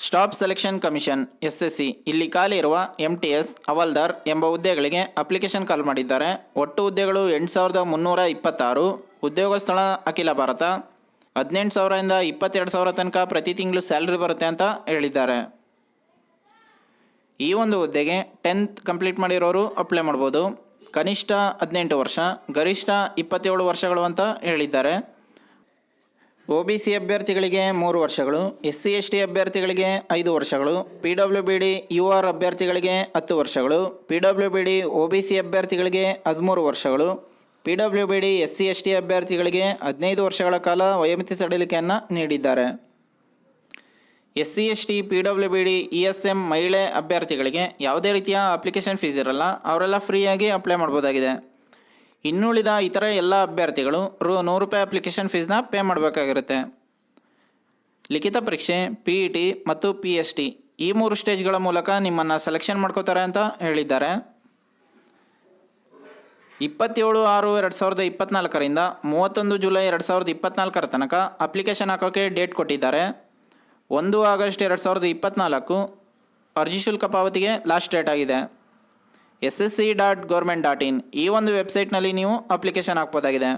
Staff selection commission S S C ಇಲ್ಲಿ ಖಾಲಿ ಇರುವ ಎಂ ಟಿ ಎಸ್ ಹವಲ್ದಾರ್ ಎಂಬ ಹುದ್ದೆಗಳಿಗೆ ಅಪ್ಲಿಕೇಶನ್ ಕಾಲ್ ಮಾಡಿದ್ದಾರೆ. ಒಟ್ಟು ಹುದ್ದೆಗಳು ಎಂಟು ಸಾವಿರದ ಮುನ್ನೂರ ಇಪ್ಪತ್ತಾರು. ಉದ್ಯೋಗ ಸ್ಥಳ ಅಖಿಲ ಭಾರತ. ಹದಿನೆಂಟು ಸಾವಿರದಿಂದ ಇಪ್ಪತ್ತೆರಡು ಸಾವಿರ ತನಕ ಪ್ರತಿ ತಿಂಗಳು ಸ್ಯಾಲ್ರಿ ಬರುತ್ತೆ ಅಂತ ಹೇಳಿದ್ದಾರೆ. ಈ ಒಂದು ಹುದ್ದೆಗೆ ಟೆಂತ್ ಕಂಪ್ಲೀಟ್ ಮಾಡಿರೋರು ಅಪ್ಲೈ ಮಾಡ್ಬೋದು. ಕನಿಷ್ಠ ಹದಿನೆಂಟು ವರ್ಷ, ಗರಿಷ್ಠ ಇಪ್ಪತ್ತೇಳು ವರ್ಷಗಳು ಅಂತ ಹೇಳಿದ್ದಾರೆ. ಒ ಬಿ ಸಿ ಅಭ್ಯರ್ಥಿಗಳಿಗೆ ಮೂರು ವರ್ಷಗಳು, ಎಸ್ ಸಿ ಎಸ್ ಟಿ ಅಭ್ಯರ್ಥಿಗಳಿಗೆ ಐದು ವರ್ಷಗಳು, P W B D U R ಅಭ್ಯರ್ಥಿಗಳಿಗೆ ಹತ್ತು ವರ್ಷಗಳು, P W B D O B C ಅಭ್ಯರ್ಥಿಗಳಿಗೆ ಹದಿಮೂರು ವರ್ಷಗಳು, P W B D S C S T ಅಭ್ಯರ್ಥಿಗಳಿಗೆ ಹದಿನೈದು ವರ್ಷಗಳ ಕಾಲ ವಯೋಮಿತಿ ಸಡಿಲಿಕೆಯನ್ನು ನೀಡಿದ್ದಾರೆ. S C S T, P W B D, E S M ಮಹಿಳೆ ಅಭ್ಯರ್ಥಿಗಳಿಗೆ ಯಾವುದೇ ರೀತಿಯ ಅಪ್ಲಿಕೇಶನ್ ಫೀಸ್ ಇರಲ್ಲ, ಅವರೆಲ್ಲ ಫ್ರೀಯಾಗಿ ಅಪ್ಲೈ ಮಾಡ್ಬೋದಾಗಿದೆ. ಇನ್ನುಳಿದ ಇತರ ಎಲ್ಲ ಅಭ್ಯರ್ಥಿಗಳು ರು ನೂರು ರೂಪಾಯಿ ಅಪ್ಲಿಕೇಶನ್ ಫೀಸ್ನ ಪೇ ಮಾಡಬೇಕಾಗಿರುತ್ತೆ. ಲಿಖಿತ ಪರೀಕ್ಷೆ ಪಿ ಇ ಟಿ ಮತ್ತು ಪಿ ಎಸ್ ಟಿ ಈ ಮೂರು ಸ್ಟೇಜ್ಗಳ ಮೂಲಕ ನಿಮ್ಮನ್ನು ಸೆಲೆಕ್ಷನ್ ಮಾಡ್ಕೋತಾರೆ ಅಂತ ಹೇಳಿದ್ದಾರೆ. ಇಪ್ಪತ್ತೇಳು ಆರು ಎರಡು ಸಾವಿರದ ಇಪ್ಪತ್ನಾಲ್ಕರಿಂದ ಮೂವತ್ತೊಂದು ಜುಲೈ ಎರಡು ಸಾವಿರದ ಇಪ್ಪತ್ನಾಲ್ಕರ ತನಕ ಅಪ್ಲಿಕೇಶನ್ ಹಾಕೋಕ್ಕೆ ಡೇಟ್ ಕೊಟ್ಟಿದ್ದಾರೆ. ಒಂದು ಆಗಸ್ಟ್ ಎರಡು ಸಾವಿರದ ಇಪ್ಪತ್ನಾಲ್ಕು ಅರ್ಜಿ ಶುಲ್ಕ ಪಾವತಿಗೆ ಲಾಸ್ಟ್ ಡೇಟ್ ಆಗಿದೆ. S S C dot government dot in ಈ ಒಂದು ವೆಬ್ಸೈಟ್ನಲ್ಲಿ ನೀವು ಅಪ್ಲಿಕೇಶನ್ ಹಾಕ್ಬೋದಾಗಿದೆ.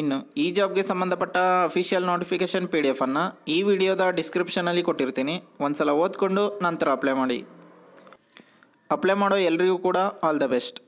ಇನ್ನು ಈ ಜಾಬ್ಗೆ ಸಂಬಂಧಪಟ್ಟ ಅಫಿಷಿಯಲ್ ನೋಟಿಫಿಕೇಶನ್ ಪಿ ಡಿ ಎಫನ್ನು ಈ ವಿಡಿಯೋದ ಡಿಸ್ಕ್ರಿಪ್ಷನಲ್ಲಿ ಕೊಟ್ಟಿರ್ತೀನಿ. ಒಂದ್ಸಲ ಓದ್ಕೊಂಡು ನಂತರ ಅಪ್ಲೈ ಮಾಡಿ. ಅಪ್ಲೈ ಮಾಡೋ ಎಲ್ರಿಗೂ ಕೂಡ ಆಲ್ ದ ಬೆಸ್ಟ್.